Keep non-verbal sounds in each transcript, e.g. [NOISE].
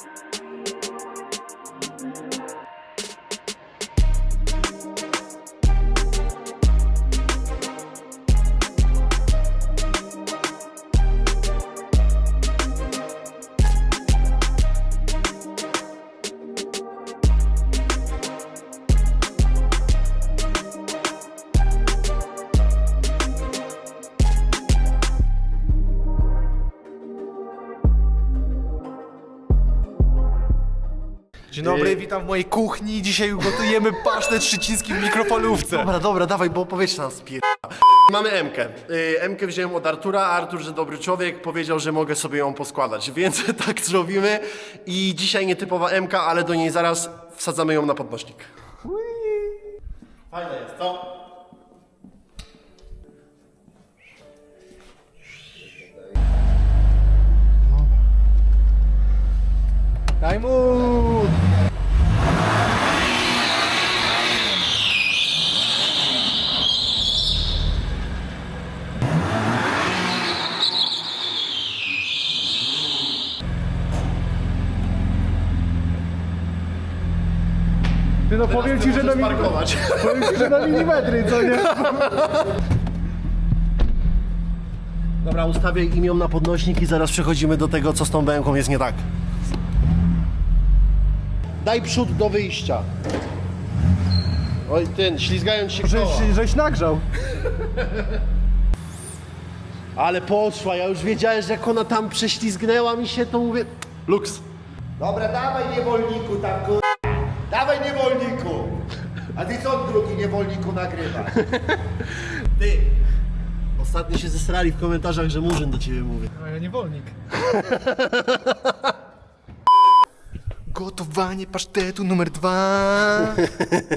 Dzień dobry, witam w mojej kuchni. Dzisiaj gotujemy pasztet szczeciński w mikrofalówce. Dobra, dobra, dawaj, bo powietrze nas pier... Mamy Emkę. Y, Emkę wziąłem od Artura, Artur, że dobry człowiek, powiedział, że mogę sobie ją poskładać, [LAUGHS] więc tak zrobimy. I dzisiaj nietypowa Emka, ale do niej zaraz wsadzamy ją na podnośnik. Fajne jest, co? Daj mu! Ty no powiem ci, że na, mi... Parkować. powiem ci, że na milimetry, co nie? Dobra, ustawię im ją na podnośnik i zaraz przechodzimy do tego, co z tą bęką jest nie tak. Daj przód do wyjścia. Oj, ten, ślizgając się koła. Żeś, żeś nagrzał. Ale poszła, ja już wiedziałem, że jak ona tam prześlizgnęła mi się, to mówię... Luks. Dobra, dawaj niewolniku tam kur... Dawaj niewolniku! A ty co drugi niewolniku nagrywa? Ty. Ostatnio się zesrali w komentarzach, że Murzyn do ciebie mówi. A ja niewolnik. [LAUGHS] Gotowanie pasztetu numer dwa.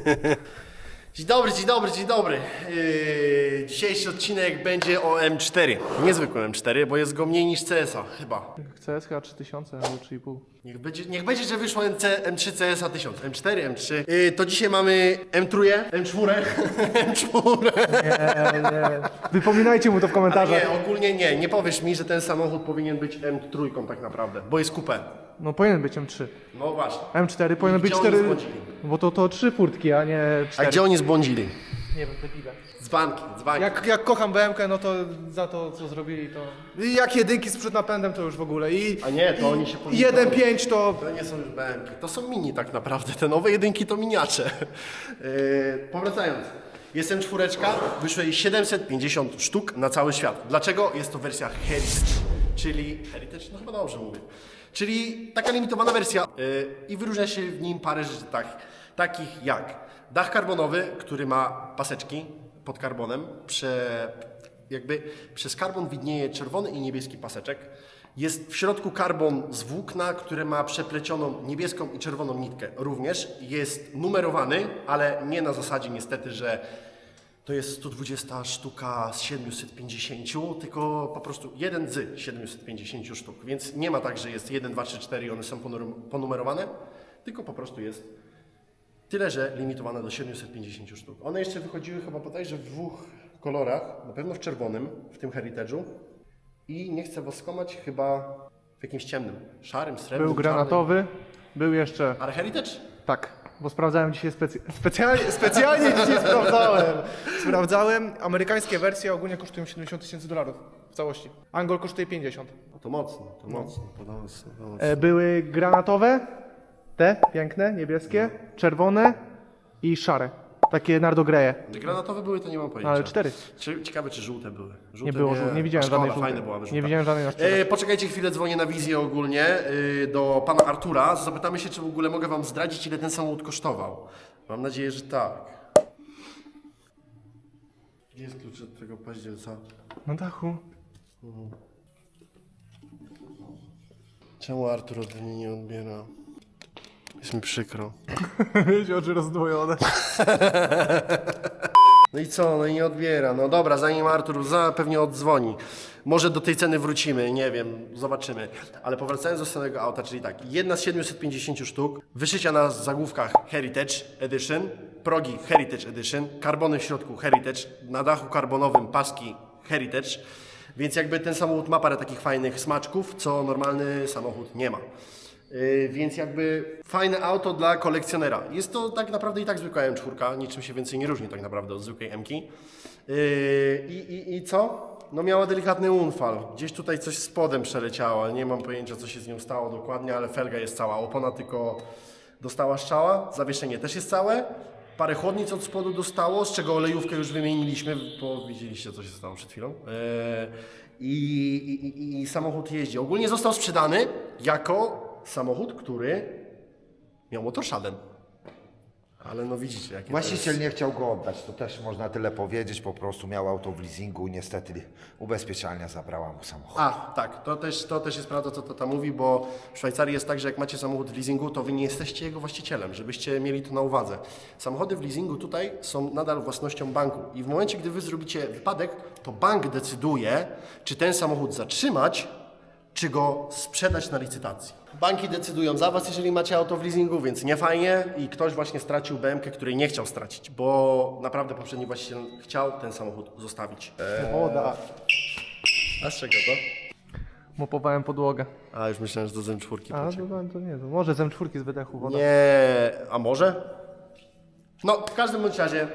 [LAUGHS] Dzień dobry, dzień dobry, dzień dobry. Yy, dzisiejszy odcinek będzie o M4. Niezwykłym M4, bo jest go mniej niż CS-a, chyba. CS chyba 3000 albo 3,5. Niech będzie, niech będzie że wyszło MC, M3 CS-a 1000. M4, M3. Yy, to dzisiaj mamy M3, M4, M4. Nie, nie. Wypominajcie mu to w Ale komentarzach. nie, ogólnie nie. Nie powiesz mi, że ten samochód powinien być M3 tak naprawdę, bo jest coupé. No powinien być M3. No właśnie. M4 powinien być gdzie oni 4. zbłądzili? Bo to, to 3 furtki, a nie A 4. gdzie oni zbłądzili? Nie wiem, debile. Dzbanki, dzbanki. Jak, jak kocham BMK, no to za to, co zrobili, to... I jak jedynki z przód napędem, to już w ogóle. I, A nie, to oni się I powinni- 1.5 to... To nie są już BMki, to są mini tak naprawdę. Te nowe jedynki to miniacze. Yy, powracając. Jestem czwóreczka, wyszło jej 750 sztuk na cały świat. Dlaczego? Jest to wersja Heritage, czyli Heritage, no chyba dobrze mówię. Czyli taka limitowana wersja yy, i wyróżnia się w nim parę rzeczy tak, takich jak dach karbonowy, który ma paseczki pod karbonem, prze, jakby przez karbon widnieje czerwony i niebieski paseczek. Jest w środku karbon z włókna, które ma przeplecioną niebieską i czerwoną nitkę również. Jest numerowany, ale nie na zasadzie niestety, że to jest 120 sztuka z 750, tylko po prostu jeden z 750 sztuk. Więc nie ma tak, że jest 1, 2, 3, 4 i one są ponumer- ponumerowane, tylko po prostu jest Tyle, że limitowane do 750 sztuk. One jeszcze wychodziły chyba bodajże w dwóch kolorach, na pewno w czerwonym, w tym Heritage'u i nie chcę was skłamać, chyba w jakimś ciemnym, szarym, srebrnym, Był granatowy, był jeszcze... Ale Heritage? Tak, bo sprawdzałem dzisiaj specy... specjalnie, specjalnie dzisiaj sprawdzałem. Sprawdzałem, amerykańskie wersje ogólnie kosztują 70 tysięcy dolarów w całości. Angol kosztuje 50. No to mocno, to mocno, to mocno, to mocno. E, były granatowe, te piękne, niebieskie, czerwone i szare. Takie nardogreje. Czy granatowe były, to nie mam pojęcia. Ale cztery. Czy, ciekawe, czy żółte były. Żółte Nie było, żół- nie widziałem A szkoda, żadnej fajne żółtej. byłaby Nie żółta. widziałem żadnej na sprzedaż. E, poczekajcie chwilę, dzwonię na wizję ogólnie e, do pana Artura. Zapytamy się, czy w ogóle mogę wam zdradzić, ile ten samochód kosztował. Mam nadzieję, że tak. Gdzie jest klucz od tego paździerca? Na dachu. Czemu Artur ode mnie nie odbiera? Jest mi przykro. [LAUGHS] Mieć oczy rozdwojone. [LAUGHS] No i co? No i nie odbiera. No dobra, zanim Artur za, pewnie oddzwoni. Może do tej ceny wrócimy, nie wiem, zobaczymy. Ale powracając do samego auta, czyli tak, jedna z 750 sztuk, wyszycia na zagłówkach Heritage Edition, progi Heritage Edition, karbony w środku Heritage, na dachu karbonowym paski Heritage, więc jakby ten samochód ma parę takich fajnych smaczków, co normalny samochód nie ma. Yy, więc jakby fajne auto dla kolekcjonera. Jest to tak naprawdę i tak zwykła M4, niczym się więcej nie różni tak naprawdę od zwykłej M-ki. Yy, i, i, I co? No miała delikatny unfal. Gdzieś tutaj coś spodem przeleciało. Nie mam pojęcia co się z nią stało dokładnie, ale felga jest cała. Opona tylko dostała strzała. Zawieszenie też jest całe. Parę chłodnic od spodu dostało, z czego olejówkę już wymieniliśmy, bo widzieliście co się stało przed chwilą. Yy, i, i, i, I samochód jeździ. Ogólnie został sprzedany jako samochód, który miał motorszaden. Ale no widzicie, jakie to Właściciel jest... nie chciał go oddać, to też można tyle powiedzieć, po prostu miał auto w leasingu, niestety ubezpieczalnia zabrała mu samochód. A, tak, to też, to też jest prawda, co to tam mówi, bo w Szwajcarii jest tak, że jak macie samochód w leasingu, to wy nie jesteście jego właścicielem, żebyście mieli to na uwadze. Samochody w leasingu tutaj są nadal własnością banku i w momencie, gdy wy zrobicie wypadek, to bank decyduje, czy ten samochód zatrzymać, czy go sprzedać na licytacji. Banki decydują za was, jeżeli macie auto w leasingu, więc nie fajnie i ktoś właśnie stracił BMK, której nie chciał stracić, bo naprawdę poprzedni właściciel chciał ten samochód zostawić. Woda. A z czego to? Mopowałem podłogę. A, już myślałem, że to z M4. A, to, to nie, to może z M4 z wydechu woda. Nie, a może? No, w każdym bądź razie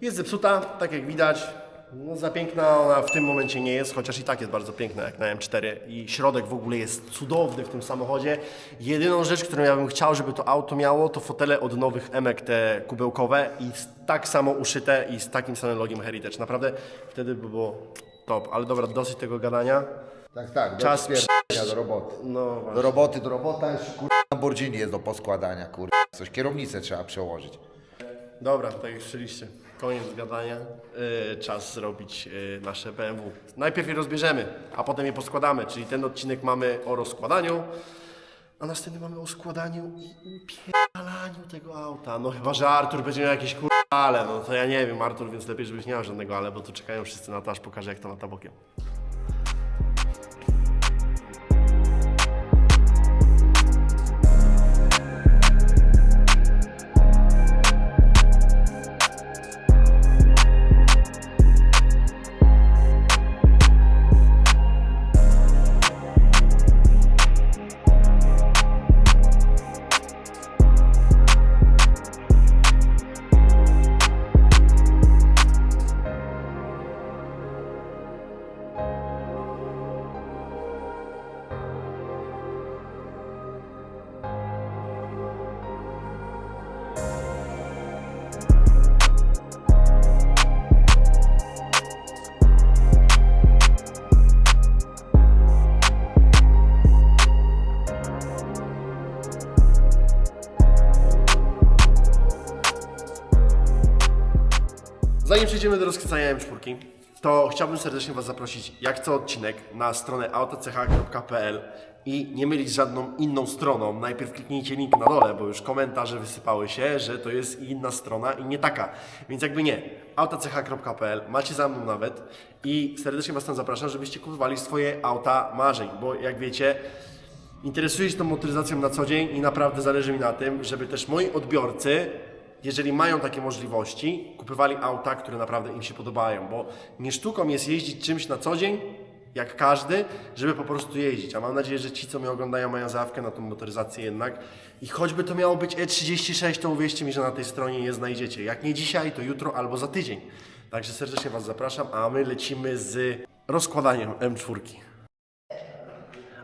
jest zepsuta, tak jak widać. No, za piękna ona w tym momencie nie jest, chociaż i tak jest bardzo piękna jak na M4 i środek w ogóle jest cudowny w tym samochodzie. Jedyną rzecz, którą ja bym chciał, żeby to auto miało, to fotele od nowych Emek, te kubełkowe i tak samo uszyte i z takim samym logiem Heritage. Naprawdę wtedy by było top. Ale dobra, dosyć tego gadania. Tak, tak, do Czas spierdolenia do roboty. No właśnie. Do roboty, do robota, jeszcze kur... Lamborghini jest do poskładania, kur... Coś, kierownicę trzeba przełożyć. Dobra, tak jak słyszeliście, koniec gadania. Yy, czas zrobić yy, nasze BMW. Najpierw je rozbierzemy, a potem je poskładamy, czyli ten odcinek mamy o rozkładaniu, a następny mamy o składaniu i upierdalaniu tego auta. No chyba, że Artur będzie miał jakieś kur... ale, no to ja nie wiem, Artur, więc lepiej, żebyś nie miał żadnego ale, bo tu czekają wszyscy na to, aż pokażę, jak to lata bokiem. Przejdziemy do rozkręcania M4, to chciałbym serdecznie Was zaprosić, jak co odcinek, na stronę autoch.pl i nie mylić z żadną inną stroną. Najpierw kliknijcie link na dole, bo już komentarze wysypały się, że to jest inna strona i nie taka. Więc jakby nie, autoch.pl, macie za mną nawet i serdecznie Was tam zapraszam, żebyście kupowali swoje auta marzeń, bo jak wiecie, Interesuję się tą motoryzacją na co dzień i naprawdę zależy mi na tym, żeby też moi odbiorcy, jeżeli mają takie możliwości, kupywali auta, które naprawdę im się podobają, bo nie sztuką jest jeździć czymś na co dzień, jak każdy, żeby po prostu jeździć. A mam nadzieję, że ci, co mnie oglądają, mają zawkę na tą motoryzację jednak. I choćby to miało być E36, to uwierzcie mi, że na tej stronie je znajdziecie. Jak nie dzisiaj, to jutro albo za tydzień. Także serdecznie Was zapraszam, a my lecimy z rozkładaniem M4.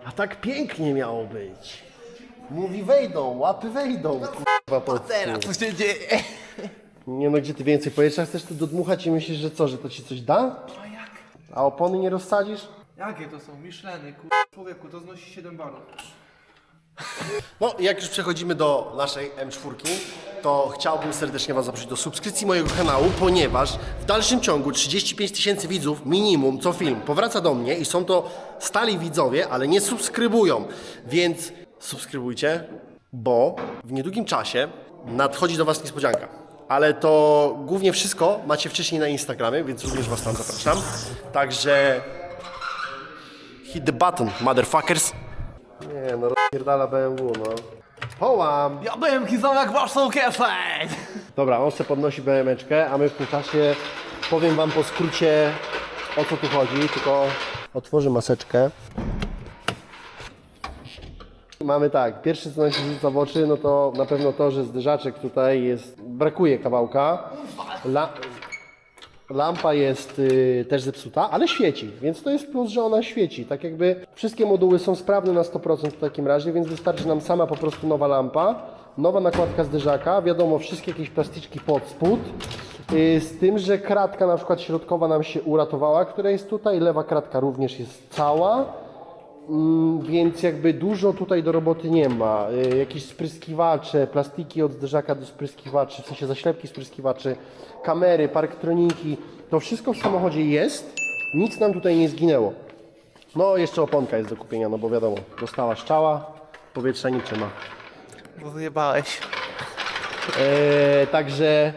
A tak pięknie miało być. Mówi wejdą, łapy wejdą. Kurwa, po teraz Co się dzieje? Nie no, gdzie ty więcej powietrza chcesz tu dodmuchać i myślisz, że co, że to ci coś da? A jak? A opony nie rozsadzisz? Jakie to są? Micheliny, kur... Człowieku, to znosi 7 barów. No, jak już przechodzimy do naszej M4, to chciałbym serdecznie Was zaprosić do subskrypcji mojego kanału, ponieważ w dalszym ciągu 35 tysięcy widzów minimum co film powraca do mnie i są to stali widzowie, ale nie subskrybują, więc subskrybujcie, bo w niedługim czasie nadchodzi do Was niespodzianka. Ale to głównie wszystko macie wcześniej na Instagramie, więc również Was tam zapraszam. Także hit the button, motherfuckers. Nie no, rozpierdala BMW, no. Połam! Ja byłem kizą jak waszą kieszeń! Dobra, on se podnosi BMeczkę, a my w tym czasie powiem wam po skrócie o co tu chodzi, tylko otworzę maseczkę. Mamy tak, pierwsze co nam się rzuca w oczy, no to na pewno to, że zderzaczek tutaj jest, brakuje kawałka. La, lampa jest y, też zepsuta, ale świeci, więc to jest plus, że ona świeci. Tak jakby wszystkie moduły są sprawne na 100% w takim razie, więc wystarczy nam sama po prostu nowa lampa, nowa nakładka zderzaka, wiadomo, wszystkie jakieś plasticzki pod spód. y, Z tym, że kratka na przykład środkowa nam się uratowała, która jest tutaj, lewa kratka również jest cała. Mm, Więc jakby dużo tutaj do roboty nie ma. Y, Jakieś spryskiwacze, plastiki od zderzaka do spryskiwaczy, w sensie zaślepki spryskiwaczy, kamery, parktroniki, to wszystko w samochodzie jest, nic nam tutaj nie zginęło. No jeszcze oponka jest do kupienia, no bo wiadomo, dostała szczała, trzyma. Bo wyjebałeś. Eee, także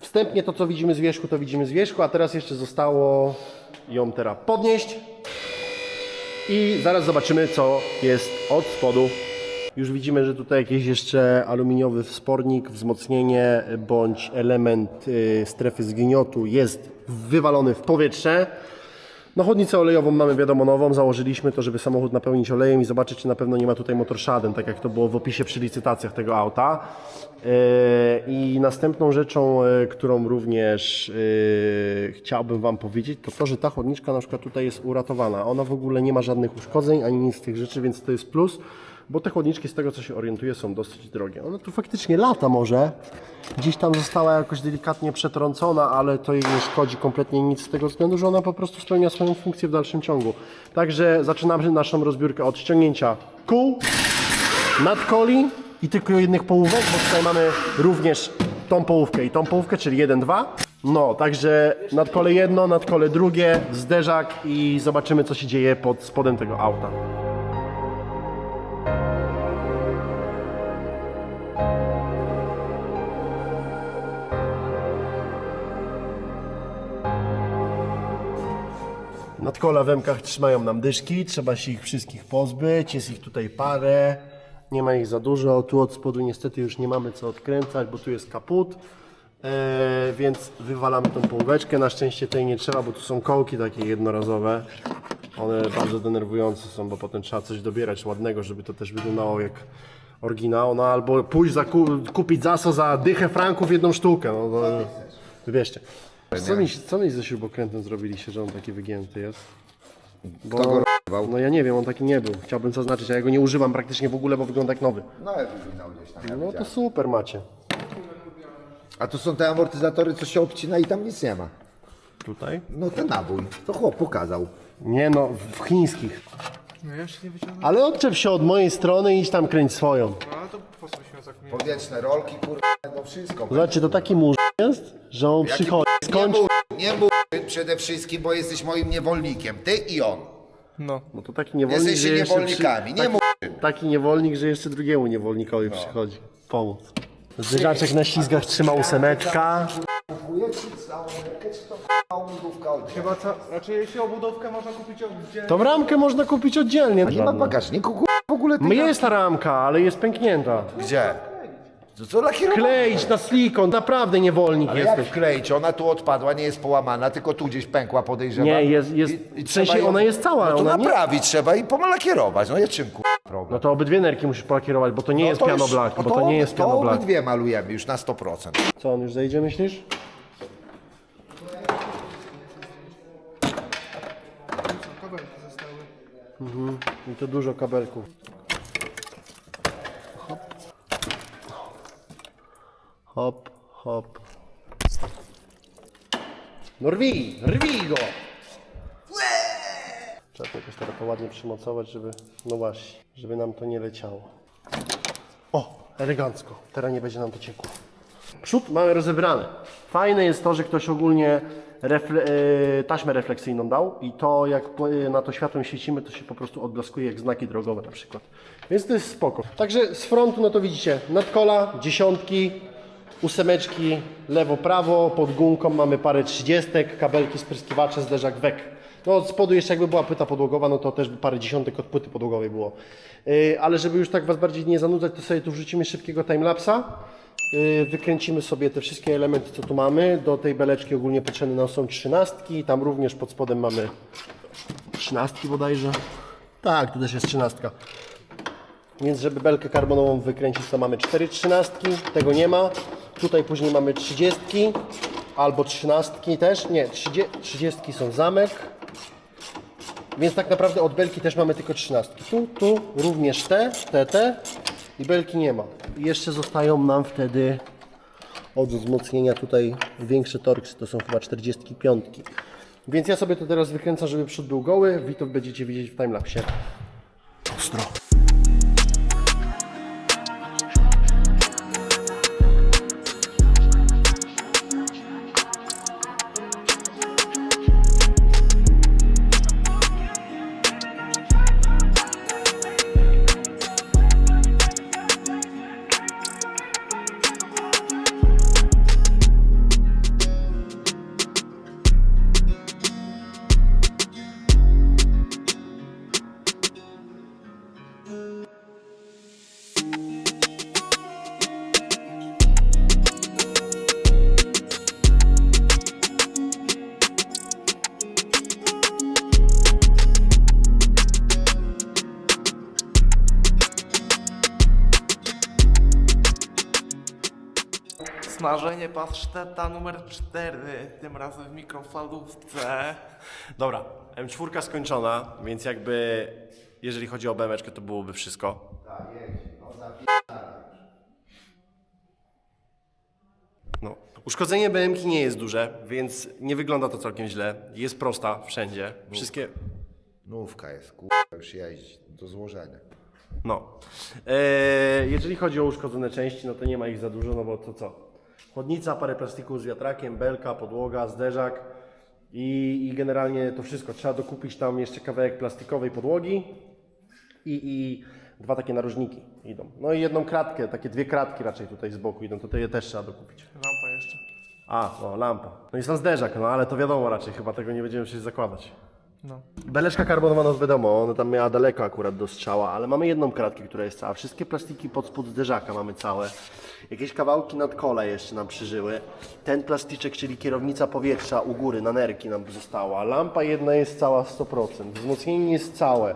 wstępnie to, co widzimy z wierzchu, to widzimy z wierzchu, a teraz jeszcze zostało ją teraz podnieść i zaraz zobaczymy, co jest od spodu. Już widzimy, że tutaj jakiś jeszcze aluminiowy wspornik, wzmocnienie bądź element y, strefy zgniotu jest wywalony w powietrze. No chłodnicę olejową mamy wiadomo nową, założyliśmy to, żeby samochód napełnić olejem i zobaczyć, czy na pewno nie ma tutaj motorszaden, tak jak to było w opisie przy licytacjach tego auta. Yy, I następną rzeczą, yy, którą również yy, chciałbym Wam powiedzieć, to to, że ta chłodniczka na przykład tutaj jest uratowana. Ona w ogóle nie ma żadnych uszkodzeń, ani nic z tych rzeczy, więc to jest plus. Bo te chłodniczki, z tego co się orientuję, są dosyć drogie. Ona tu faktycznie lata może. Gdzieś tam została jakoś delikatnie przetrącona, ale to jej nie szkodzi kompletnie nic z tego względu, że ona po prostu spełnia swoją funkcję w dalszym ciągu. Także zaczynamy naszą rozbiórkę od ściągnięcia kół, nadkoli i tylko jednych połówek, bo tutaj mamy również tą połówkę i tą połówkę, czyli 1, 2. No, także nadkole jedno, nadkole drugie, zderzak i zobaczymy co się dzieje pod spodem tego auta. Nadkola w trzymają nam dyszki, trzeba się ich wszystkich pozbyć, jest ich tutaj parę, nie ma ich za dużo, tu od spodu niestety już nie mamy co odkręcać, bo tu jest kaput, e, więc wywalamy tą połóweczkę, na szczęście tej nie trzeba, bo tu są kołki takie jednorazowe, one bardzo denerwujące są, bo potem trzeba coś dobierać ładnego, żeby to też wyglądało jak oryginał, no albo pójść zaku- kupić zaso za dychę franków jedną sztukę, no to wybierzcie. Co mi, co mi ze śrubokrętem zrobiliście, że on taki wygięty jest? Bo, Kto go r***wał? No ja nie wiem, on taki nie był. Chciałbym zaznaczyć, a ja go nie używam praktycznie w ogóle, bo wygląda jak nowy. No ja wyginał gdzieś tam. ja No to widziałem. super macie. A tu są te amortyzatory, co się obcina i tam nic nie ma. Tutaj? No ten nabój. To chłop pokazał. Nie no, w chińskich. No ja jeszcze nie wyciągnąłem. Ale odczep się od mojej strony i idź tam kręć swoją. No ale to po co byśmy tak mieli? Powietrzne rolki, kurwa, no wszystko. Zobaczcie, to taki mórz jest, że on przychodzi, Nie skończy... mów, nie mów przede wszystkim, bo jesteś moim niewolnikiem. Ty i on. No. No to taki niewolnik, Jesteście że jeszcze niewolnikami. Nie taki, mów. taki niewolnik, że jeszcze drugiemu niewolnikowi przychodzi. Pomóc. Zderzaczek na ślizgach trzyma ósemeczka. Kupuję ci całą rękę, czy to k***a umówka od... Chyba co, raczej jeśli obudówkę można kupić gdzie... Tą ramkę można kupić oddzielnie. Nie ma bagażniku, kurwa, w ogóle ty... Jest ta ramka, ale jest pęknięta. Gdzie? To co? Kleić na silikon, naprawdę niewolnik Ale jesteś. jak wkleić? Ona tu odpadła, nie jest połamana, tylko tu gdzieś pękła, podejrzewam. Nie, jest- jest- w trzeba sensie ona jest cała, No to ona nie- naprawić trzeba i pomalakierować. No jest czym kurwa problem. No to obydwie nerki musisz polakierować, bo to nie No jest to piano już- black, no bo to nie jest piano To obydwie malujemy już na 100%. Co, on już zejdzie, myślisz? Kabelki zostały. I to dużo kabelków. Hop. Hop, hop. No rwij, rwij go! Trzeba to jakoś teraz ładnie przymocować, żeby, no właśnie, żeby nam to nie leciało. O, elegancko. Teraz nie będzie nam to ciekło. Przód mamy rozebrane. Fajne jest to, że ktoś ogólnie refle e, taśmę refleksyjną dał i to jak e, na to światłem świecimy, to się po prostu odblaskuje jak znaki drogowe na przykład. Więc to jest spoko. Także z frontu, no to widzicie, nadkola, dziesiątki, ósemeczki, lewo, prawo, pod gumką mamy parę trzydziestek, kabelki, spryskiwacze, zderzak, wek. No od spodu jeszcze jakby była płyta podłogowa, no to też by parę dziesiątek od płyty podłogowej było. Yy, ale żeby już tak Was bardziej nie zanudzać, to sobie tu wrzucimy szybkiego timelapsa. Yy, wykręcimy sobie te wszystkie elementy, co tu mamy. Do tej beleczki ogólnie potrzebne nam są trzynastki. Tam również pod spodem mamy trzynastki bodajże. Tak, tu też jest trzynastka. Więc żeby belkę karbonową wykręcić, to mamy 4 trzynastki, tego nie ma. Tutaj później mamy 30 albo trzynastki też. Nie, 30, 30 są zamek. Więc tak naprawdę od belki też mamy tylko trzynastki. Tu, tu również te, te, te i belki nie ma. Jeszcze zostają nam wtedy od wzmocnienia tutaj większe torksy, to są chyba 45. Więc ja sobie to teraz wykręcam, żeby przód był goły. Wy będziecie widzieć w timelapsie. Ostro. Smażenie paszteta numer 4, tym razem w mikrofalówce. Dobra, M4 skończona, więc jakby jeżeli chodzi o BMeczkę, to byłoby wszystko. No. Uszkodzenie BMki nie jest duże, więc nie wygląda to całkiem źle. Jest prosta wszędzie. Wszystkie. Nówka jest, kurwa, już jeździ do złożenia. No. Eee, jeżeli chodzi o uszkodzone części, no to nie ma ich za dużo, no bo to co? Chłodnica, parę plastików z wiatrakiem, belka, podłoga, zderzak i, i generalnie to wszystko. Trzeba dokupić tam jeszcze kawałek plastikowej podłogi i, i dwa takie narożniki idą. No i jedną kratkę, takie dwie kratki raczej tutaj z boku idą, to te je też trzeba dokupić. Lampa jeszcze. A, o, lampa. No i sam zderzak, no ale to wiadomo raczej, chyba tego nie będziemy się zakładać. No. Beleczka karbonowa, no wiadomo, ona tam miała daleko akurat do strzała, ale mamy jedną kratkę, która jest cała. Wszystkie plastiki pod spód zderzaka mamy całe. Jakieś kawałki nad kole jeszcze nam przyżyły. Ten plasticzek, czyli kierownica powietrza u góry, na nerki nam została. Lampa jedna jest cała 100%. Wzmocnienie jest całe.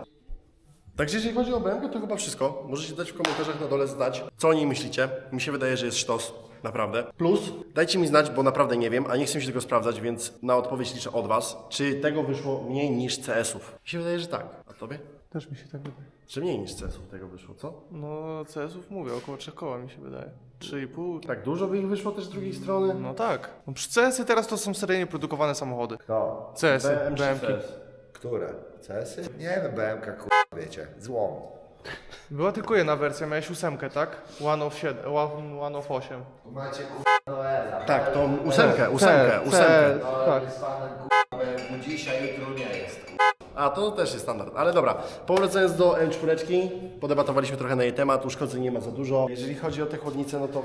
Także jeżeli chodzi o BMW, to chyba wszystko. Możecie dać w komentarzach na dole znać, co o niej myślicie. Mi się wydaje, że jest sztos, naprawdę. Plus, dajcie mi znać, bo naprawdę nie wiem, a nie chcę się tego sprawdzać, więc na odpowiedź liczę od Was. Czy tego wyszło mniej niż CS-ów? Mi się wydaje, że tak. A Tobie? Też mi się tak wydaje. Czy mniej niż CS-ów tego wyszło, co? No, CS-ów mówię, około 3 koła mi się wydaje. 3,5. Tak dużo by ich wyszło też z drugiej strony? No tak. No, przy CS-y teraz to są seryjnie produkowane samochody. Kto? CS-y, BM czy BMki. CS? Które? CS-y? Nie no, BMK, kurwa, wiecie, złom. Była tylko jedna wersja, miałeś ósemkę, tak? One of, 7, one, one of 8. Macie kurwa Noela. Tak, to ósemkę, ósemkę, ósemkę. tak. jest fanem kurwa BMK dzisiaj, jutro nie jest. kurwa. A, to też jest standard. Ale dobra, powracając do M4, podebatowaliśmy trochę na jej temat, uszkodzeń nie ma za dużo. Jeżeli chodzi o te chłodnice, no to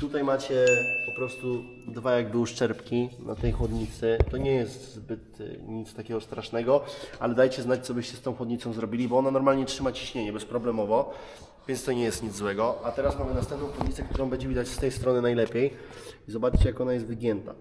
tutaj macie po prostu dwa jakby uszczerbki na tej chłodnicy. To nie jest zbyt y, nic takiego strasznego, ale dajcie znać, co byście z tą chłodnicą zrobili, bo ona normalnie trzyma ciśnienie bezproblemowo, więc to nie jest nic złego. A teraz mamy następną chłodnicę, którą będzie widać z tej strony najlepiej. I zobaczcie, jak ona jest wygięta.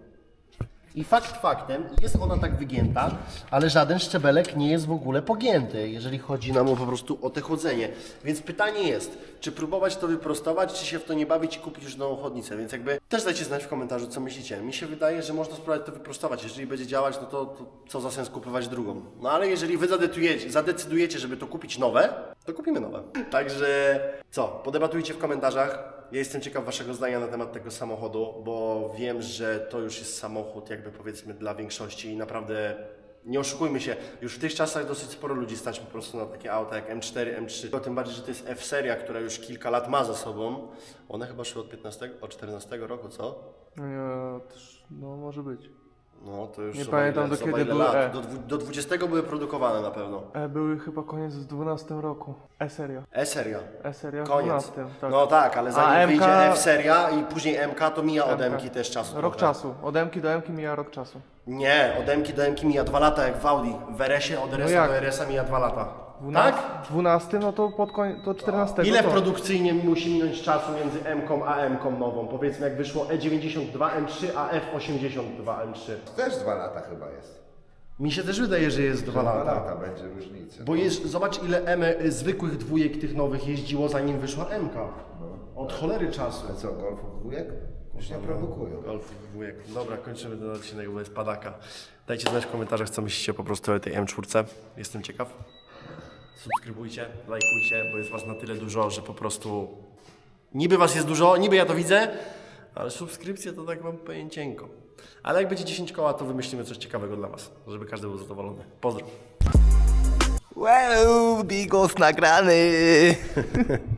I fakt faktem, jest ona tak wygięta, ale żaden szczebelek nie jest w ogóle pogięty, jeżeli chodzi nam o po prostu o te chodzenie. Więc pytanie jest, czy próbować to wyprostować, czy się w to nie bawić i kupić już nową chodnicę. Więc jakby też dajcie znać w komentarzu, co myślicie. Mi się wydaje, że można spróbować to wyprostować. Jeżeli będzie działać, no to, to co za sens kupować drugą. No ale jeżeli wy zadecydujecie, zadecydujecie, żeby to kupić nowe, to kupimy nowe. Także co, podebatujcie w komentarzach. Ja jestem ciekaw Waszego zdania na temat tego samochodu, bo wiem, że to już jest samochód, jakby powiedzmy, dla większości i naprawdę nie oszukujmy się, już w tych czasach dosyć sporo ludzi stać po prostu na takie auta jak M4, M3. Tym bardziej, że to jest F-seria, która już kilka lat ma za sobą. One chyba szły od 15, od 14 roku, co? Nie, też, no może być. No to już Nie zobacz pamiętam, do kiedy ile były lat. E. Do, dwu- do 20 były produkowane na pewno. E, były chyba koniec w 12 roku. E-seria. E-seria. E-seria w Koniec. 12, tak. No tak, ale zanim MK wyjdzie F-seria i później MK, to mija od MK. MK też czasu. Rok czasu. Od Emki do Emki mija rok czasu. Nie, od Emki do Emki mija dwa lata, jak w Audi. W RS-ie od RS-a jak? do RS-a mija dwa lata. 12, Tak? 12 no to pod koniec, to 14. Ile to. produkcyjnie musi minąć czasu między M-ką a M-ką nową? Powiedzmy, jak wyszło E92 M3, a F82 M3. Też dwa lata chyba jest. Mi się też wydaje, że jest dwa Dwa lata. lata będzie różnica. Bo jest, zobacz ile M zwykłych dwójek tych nowych jeździło zanim wyszła MK. Od cholery czasu. A co, golfów dwójek? Już nie produkują. Golf dwójek. Dobra, kończymy ten odcinek, bo jest padaka. Dajcie znać w komentarzach, co myślicie po prostu o tej M4. Jestem ciekaw. Subskrybujcie, lajkujcie, bo jest was na tyle dużo, że po prostu... Niby was jest dużo, niby ja to widzę, ale subskrypcje to tak mam pojęcienko. Ale jak będzie 10 koła, to wymyślimy coś ciekawego dla was, żeby każdy był zadowolony. Pozdro. Wow, bigos nagrany! [LAUGHS]